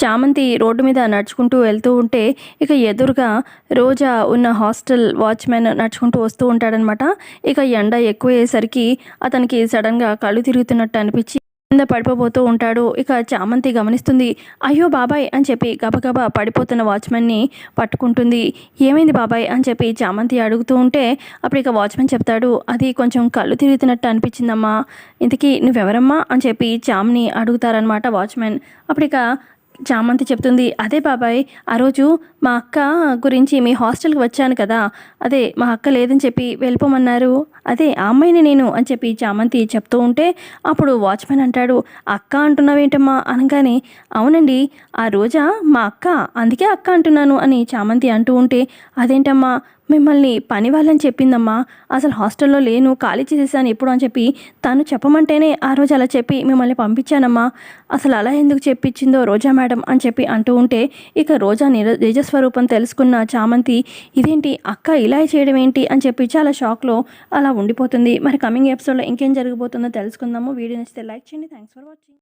చామంతి రోడ్డు మీద నడుచుకుంటూ వెళ్తూ ఉంటే ఇక ఎదురుగా రోజా ఉన్న హాస్టల్ వాచ్మెన్ నడుచుకుంటూ వస్తూ ఉంటాడనమాట. ఇక ఎండ ఎక్కువయ్యేసరికి అతనికి సడన్గా కళ్ళు తిరుగుతున్నట్టు అనిపించి కింద పడిపోబోతూ ఉంటాడు. ఇక చామంతి గమనిస్తుంది అయ్యో బాబాయ్ అని చెప్పి గబగబా పడిపోతున్న వాచ్మెన్ని పట్టుకుంటుంది. ఏమైంది బాబాయ్ అని చెప్పి చామంతి అడుగుతూ ఉంటే అప్పుడు ఇక వాచ్మెన్ చెప్తాడు అది కొంచెం కళ్ళు తిరుగుతున్నట్టు అనిపించిందమ్మా. ఇంతకీ నువ్వెవరమ్మా అని చెప్పి చామ్ని అడుగుతారనమాట వాచ్మెన్ అప్పుడు ఇక చామంతి చెప్తుంది అదే బాబాయ్ ఆ రోజు మా అక్క గురించి మీ హాస్టల్కి వచ్చాను కదా అదే మా అక్క లేదని చెప్పి వెళ్ళిపోమన్నారు. అదే ఆ అమ్మాయిని నేను అని చెప్పి చామంతి చెప్తూ ఉంటే అప్పుడు వాచ్మెన్ అంటాడు అక్క అంటున్నావేంటమ్మా? అనగానే అవునండి ఆ రోజా మా అక్క అందుకే అక్క అంటున్నాను అని చామంతి అంటూ ఉంటే అదేంటమ్మా మిమ్మల్ని పని వాళ్ళని చెప్పిందమ్మా. అసలు హాస్టల్లో లేను ఖాళీ చేసేసాను ఎప్పుడు అని చెప్పి తను చెప్పమంటేనే ఆ రోజు అలా చెప్పి మిమ్మల్ని పంపించానమ్మా. అసలు అలా ఎందుకు చెప్పించిందో రోజా మేడం అని చెప్పి అంటూ ఉంటే ఇక రోజా నిర నిజస్వరూపం తెలుసుకున్న చామంతి ఇదేంటి అక్క ఇలా చేయడం ఏంటి? అని చెప్పి చాలా షాక్లో అలా ఉండిపోతుంది. మరి కమింగ్ ఎపిసోడ్లో ఇంకేం జరగబోతుందో తెలుసుకుందాము. వీడియో నచ్చితే లైక్ చేయండి. Thanks for watching.